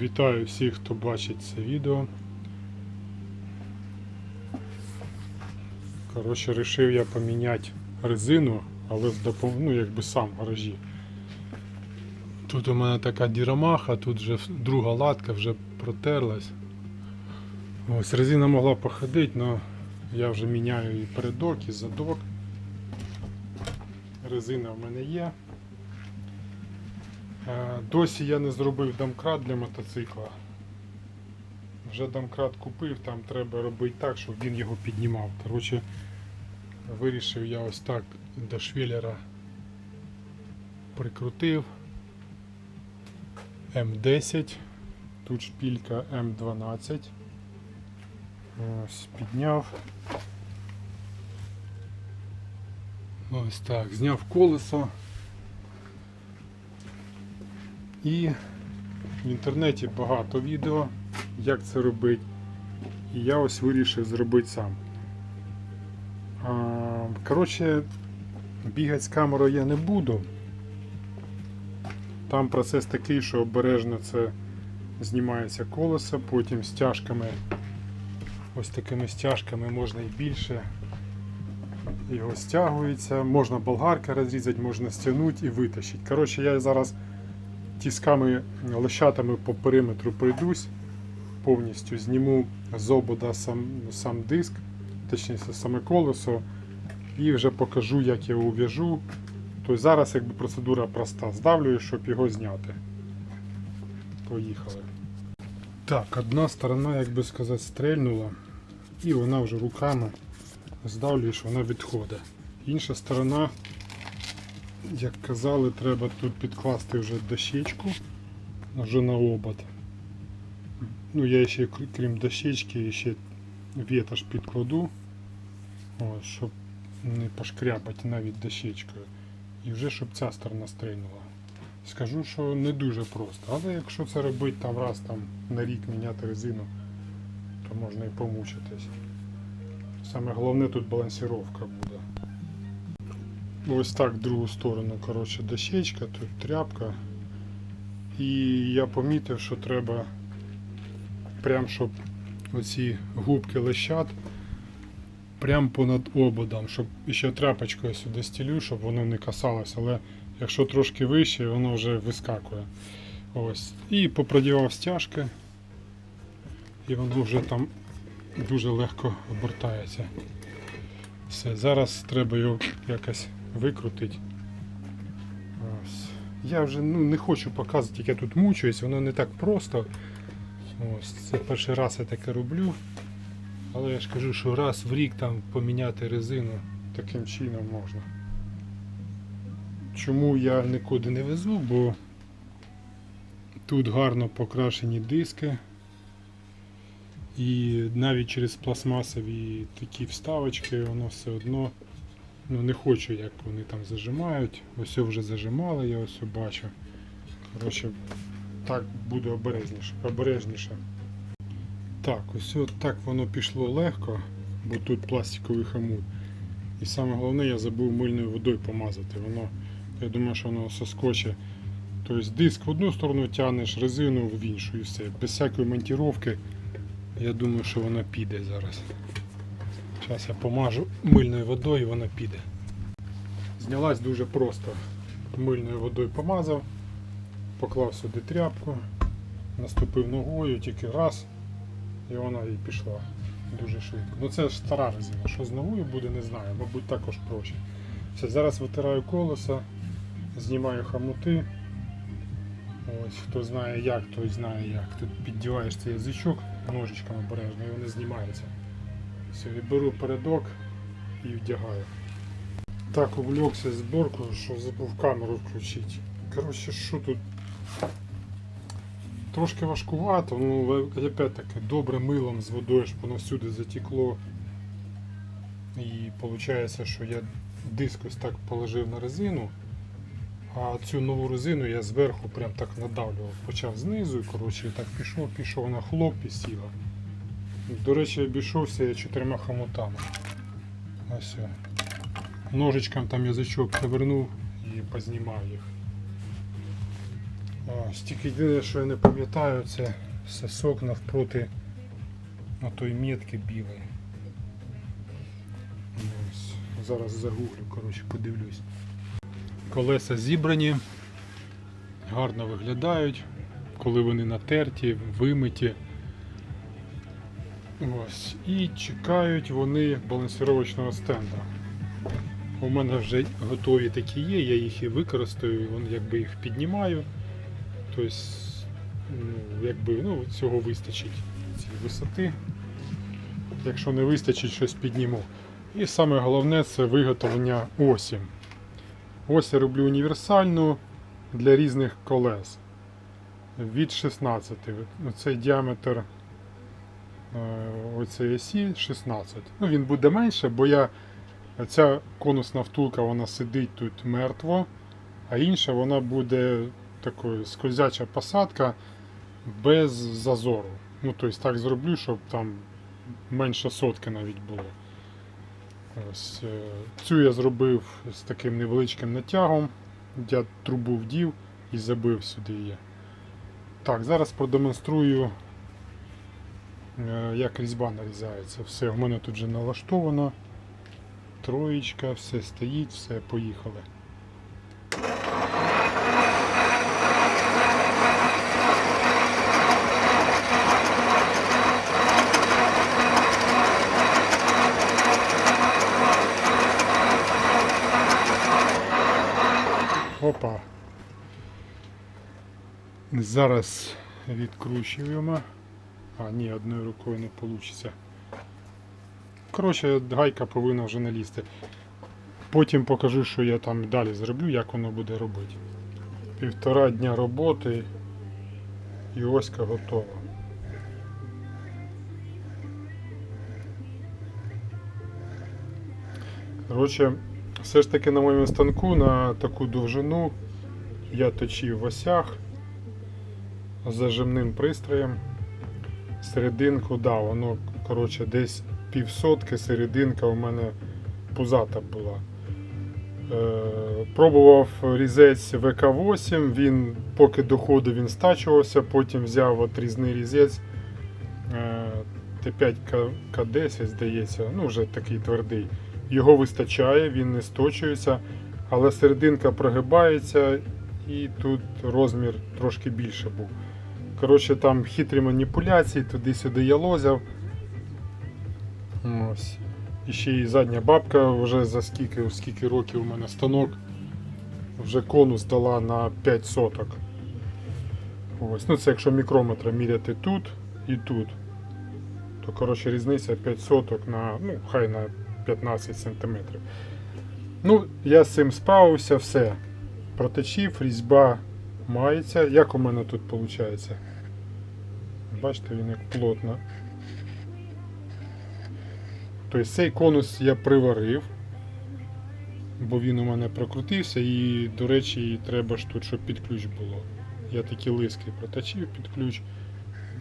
Вітаю всіх, хто бачить це відео. Коротше, вирішив я поміняти резину, але з допом... ну, якби сам в гаражі. Тут у мене така дірамаха, тут вже друга латка вже протерлась. Ось резина могла походити, але я вже міняю і передок, і задок. Резина в мене є. Е, Досі я не зробив домкрат для мотоцикла. Вже домкрат купив, там треба робити так, щоб він його піднімав. Коротше, вирішив я ось так до швеллера прикрутив М10, тут шпілька М12. Ось підняв. Ось так, зняв колесо. І в інтернеті багато відео, як це робити. І я ось вирішив зробити сам. Коротше, бігати з камерою я не буду. Там процес такий, що обережно це знімається колесо, потім стяжками, ось такими стяжками можна і більше. Його стягується, можна болгарка розрізати, можна стягнути і витащити. Коротше, я зараз тісками лещатами по периметру пройдусь, повністю зніму з обода сам, сам диск, точніше саме колесо, і вже покажу, як я ув'яжу. Тобто зараз якби процедура проста. Здавлюю, щоб його зняти. Поїхали. Так, одна сторона, як би сказати, стрельнула, і вона вже руками здавлюєш, вона відходить. Інша сторона як казали, треба тут підкласти вже дощечку вже на обод. Ну, я ще крім дощечки ще вітаж підкладу, ось, щоб не пошкрябати навіть дощечкою. І вже щоб ця сторона стрельнула. Скажу, що не дуже просто, але якщо це робити там раз там на рік міняти резину, то можна і помучитись. Саме головне тут балансіровка буде. Ось так в другу сторону, коротше, дощечка, тут тряпка. І я помітив, що треба прям, щоб оці губки лещат прям понад ободом, щоб ще тряпочкою сюди стілю, щоб воно не касалось, але якщо трошки вище, воно вже вискакує. Ось. І попродівав стяжки, і воно вже там дуже легко обертається. Все, зараз треба його якось викрутити. Ось. Я вже ну, не хочу показувати, як я тут мучуюсь, воно не так просто. Ось, це перший раз я таке роблю. Але я ж кажу, що раз в рік там поміняти резину таким чином можна. Чому я нікуди не везу, бо тут гарно покрашені диски. І навіть через пластмасові такі вставочки воно все одно ну, не хочу, як вони там зажимають. Ось вже зажимали, я ось бачу. Коротше, так буде обережніше. обережніше. Так, ось так воно пішло легко, бо тут пластиковий хомут. І саме головне, я забув мильною водою помазати. Воно, я думаю, що воно соскоче. Тобто диск в одну сторону тягнеш, резину в іншу і все. Без всякої монтіровки. Я думаю, що вона піде зараз. Зараз я помажу мильною водою і вона піде. Знялась дуже просто. Мильною водою помазав, поклав сюди тряпку, наступив ногою, тільки раз, і вона і пішла дуже швидко. Ну це ж стара резина. Що з новою буде, не знаю, мабуть також проще. Все, зараз витираю колеса, знімаю хомути. Ось, хто знає як, той знає як. Тут піддіваєш цей язичок ножичком обережно і вони знімаються. Все, і беру передок і вдягаю. Так увлекся зборкою, що забув камеру включити. Коротше, що тут? Трошки важкувато, ну але опять таки добре милом з водою, щоб воно всюди затекло. І виходить, що я диск ось так положив на резину. А цю нову резину я зверху прям так надавлював. Почав знизу і коротше, так пішов, пішов на хлоп і сіла. До речі, обійшовся чотирма хомутами. Ось. Ножичком там язичок повернув і познімав їх. О, стільки єдине, що я не пам'ятаю, це сосок навпроти на той метки білої. Ось, зараз загуглю, коротше, подивлюсь. Колеса зібрані, гарно виглядають, коли вони натерті, вимиті. Ось. І чекають вони балансировочного стенда. У мене вже готові такі є, я їх і використаю, якби їх піднімаю. Тобто, ну, якби, ну, цього вистачить цієї висоти. Якщо не вистачить, щось підніму. І саме головне це виготовлення осі. Ось я роблю універсальну для різних колес. Від 16. Оцей діаметр оцієї осі 16. Ну, він буде менше, бо я ця конусна втулка вона сидить тут мертво, а інша вона буде такою скользяча посадка без зазору. Ну, тобто так зроблю, щоб там менше сотки навіть було. Ось, е, цю я зробив з таким невеличким натягом. Я трубу вдів і забив сюди її. Так, зараз продемонструю, як різьба нарізається. Все, в мене тут вже налаштовано. Троєчка, все стоїть, все, поїхали. Опа. Зараз відкручуємо. А, ні, одною рукою не вийде. Коротше, гайка повинна вже налізти. Потім покажу, що я там далі зроблю, як воно буде робити. Півтора дня роботи і оська готова. Коротше, все ж таки на моєму станку на таку довжину я точив в осях зажимним пристроєм. Серединку, да, воно коротше, десь півсотки, серединка у мене пузата була. Е, пробував різець ВК8, він поки доходив, він стачувався, потім взяв от різний різець е, Т5 К10, здається, ну вже такий твердий. Його вистачає, він не сточується, але серединка прогибається і тут розмір трошки більше був. Коротше, там хитрі маніпуляції, туди-сюди я лозяв. Ось. І ще і задня бабка вже за скільки, скільки років у мене станок. Вже конус дала на 5 соток. Ось. Ну це якщо мікрометра міряти тут і тут. То коротше різниця 5 соток на, ну, хай на 15 сантиметрів. Ну, я з цим справився, все. Проточив, різьба мається. Як у мене тут виходить? Бачите, він як плотно. Тобто цей конус я приварив, бо він у мене прокрутився і, до речі, треба ж тут, щоб під ключ було. Я такі лиски проточив під ключ.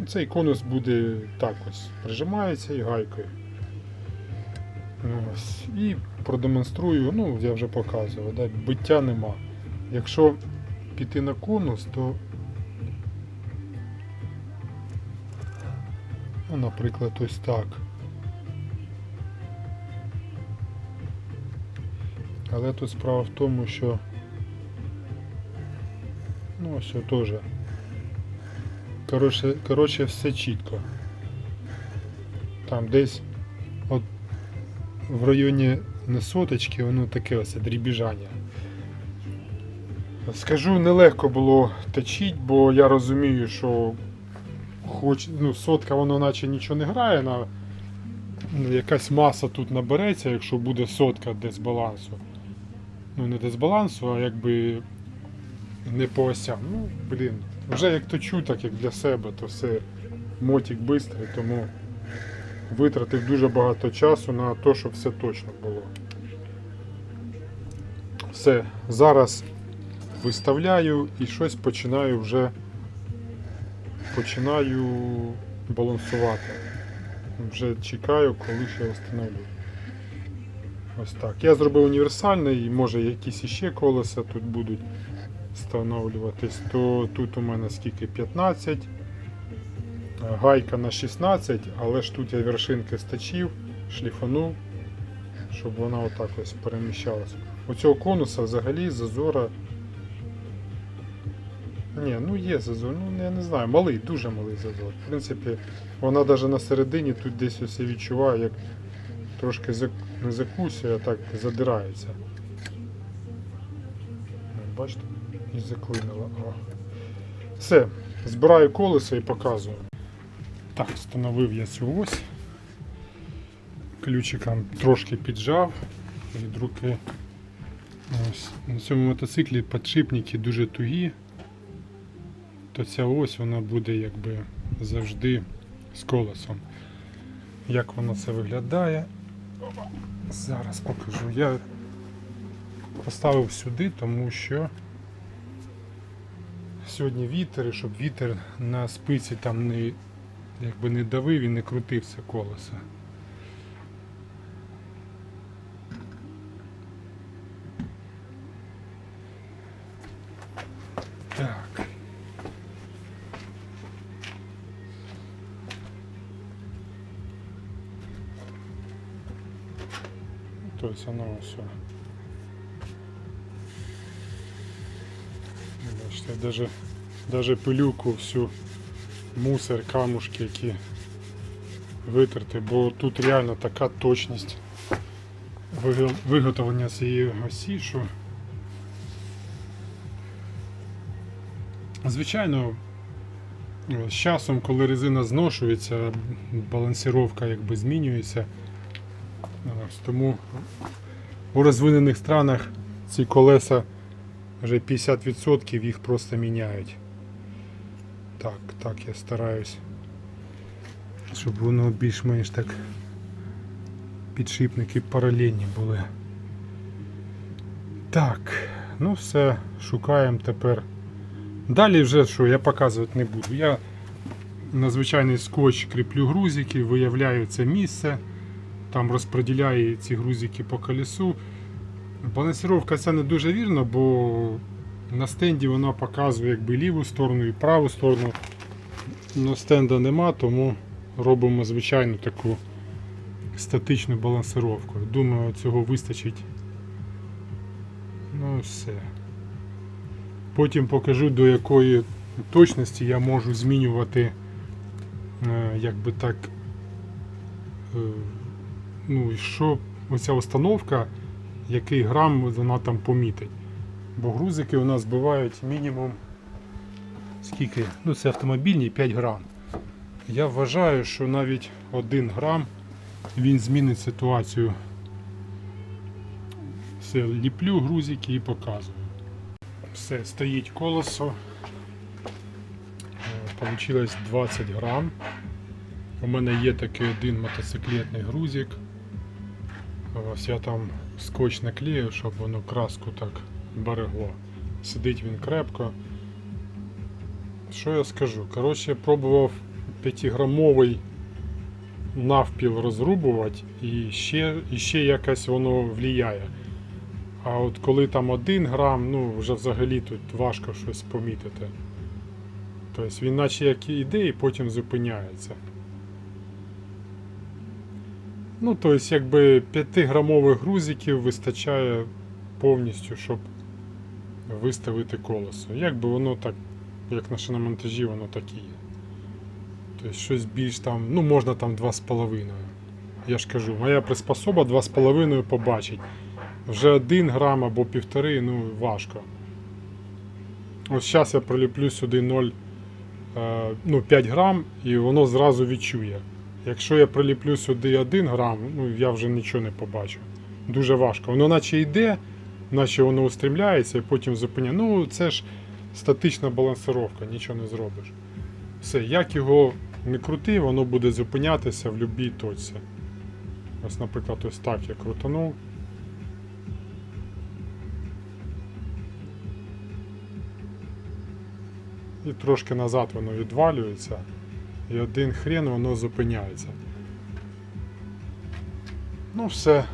Ну, Цей конус буде так ось, прижимається і гайкою. Ось. І продемонструю, ну я вже показував, да, биття нема. Якщо піти на конус, то, наприклад, ось так. Але тут справа в тому, що ну ось теж. Коротше, коротше, все чітко. Там десь от в районі не соточки, воно таке ось дрібіжання. Скажу, нелегко було точити, бо я розумію, що хоч ну, сотка воно наче нічого не грає, на, якась маса тут набереться, якщо буде сотка дисбалансу. Ну не дисбалансу, а якби не по осям. Ну, блін, вже як точу, так як для себе, то все мотик швидкий, тому витратив дуже багато часу на те, щоб все точно було. Все, зараз виставляю і щось починаю вже починаю балансувати. Вже чекаю, коли ще встановлю. Ось так. Я зробив універсальний, може якісь іще колеса тут будуть встановлюватись, то тут у мене скільки 15, е, гайка на 16, але ж тут я вершинки стачив, шліфанув, щоб вона отак ось переміщалась. У цього конуса взагалі зазора. Ні, ну є зазор, ну я не знаю, малий, дуже малий зазор. В принципі, вона навіть на середині тут десь ось я відчуваю, як трошки не закусує, а так задирається. Бачите? І заклинило. О. Все, збираю колесо і показую. Так, встановив я цю ось. Ключиком трошки піджав від руки. Ось. На цьому мотоциклі підшипники дуже тугі, то ця ось вона буде якби завжди з колесом. Як воно це виглядає? Зараз покажу. Я поставив сюди, тому що сьогодні вітер, і щоб вітер на спиці там не, якби не давив і не крутив це колесо. Так. То есть оно все. Бачите, даже, даже пилюку всю, мусор, камушки, які витерти, бо тут реально така точність виготовлення цієї осі, що звичайно з часом, коли резина зношується, балансировка якби змінюється. Тому у розвинених странах ці колеса вже 50% їх просто міняють. Так, так, я стараюсь, щоб воно більш-менш так підшипники паралельні були. Так, ну все, шукаємо тепер. Далі вже що, я показувати не буду. Я на звичайний скотч кріплю грузики, виявляю це місце, там розподіляю ці грузики по колесу. Балансировка це не дуже вірно, бо на стенді вона показує якби ліву сторону і праву сторону. Но стенда нема, тому робимо звичайну таку статичну балансировку. Думаю, цього вистачить. Ну все. Потім покажу до якої точності я можу змінювати е, якби так. Ну що оця установка, який грам вона там помітить. Бо грузики у нас бувають мінімум скільки? Ну це автомобільні 5 грам. Я вважаю, що навіть 1 грам він змінить ситуацію. Все, ліплю грузики і показую. Все, стоїть колесо. Е, Получилось 20 грам. У мене є такий один мотоциклетний грузик. Ось я там скотч наклею, щоб воно краску так берегло. Сидить він крепко. Що я скажу? Коротше, пробував 5-грамовий навпіл розрубувати і ще, і ще якось воно влияє. А от коли там 1 грам, ну вже взагалі тут важко щось помітити. Тобто він наче як і йде і потім зупиняється. Ну, тобто, якби 5-грамових грузиків вистачає повністю, щоб виставити колесо. Якби воно так, як на шиномонтажі, воно так і є. Тобто щось більш там, ну можна там 2,5. Я ж кажу, моя приспособа 2,5 побачить. Вже 1 грам або 1,5, ну важко. Ось зараз я приліплю сюди 0, е, ну 5 грам і воно зразу відчує. Якщо я приліплю сюди 1 грам, ну я вже нічого не побачу. Дуже важко. Воно наче йде, наче воно устремляється і потім зупиняє. Ну це ж статична балансировка, нічого не зробиш. Все, як його не крути, воно буде зупинятися в будь-якій точці. Ось, наприклад, ось так я крутанув. І трошки назад воно відвалюється. І один хрен воно зупиняється. Ну все.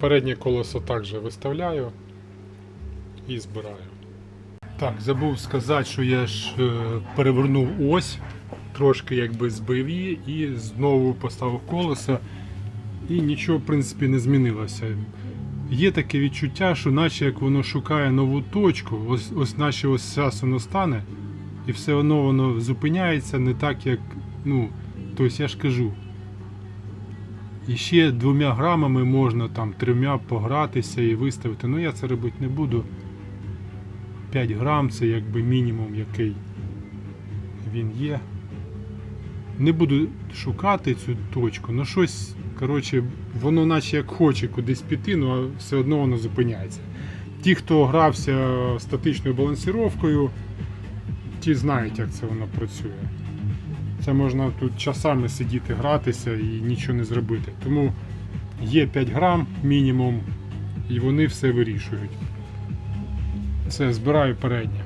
Переднє колесо також виставляю і збираю. Так, забув сказати, що я ж е, перевернув ось, трошки якби збив її і знову поставив колесо. І нічого, в принципі, не змінилося. Є таке відчуття, що наче як воно шукає нову точку, ось, ось наче ось зараз воно стане, і все одно воно зупиняється не так, як. Ну, тобто я ж кажу. І ще двома грамами можна там трьома погратися і виставити. Ну я це робити не буду. 5 грам це якби мінімум, який він є. Не буду шукати цю точку, ну щось, коротше, воно наче як хоче кудись піти, ну а все одно воно зупиняється. Ті, хто грався статичною балансіровкою, ті знають, як це воно працює. Це можна тут часами сидіти, гратися і нічого не зробити. Тому є 5 грам мінімум, і вони все вирішують. Все, збираю переднє.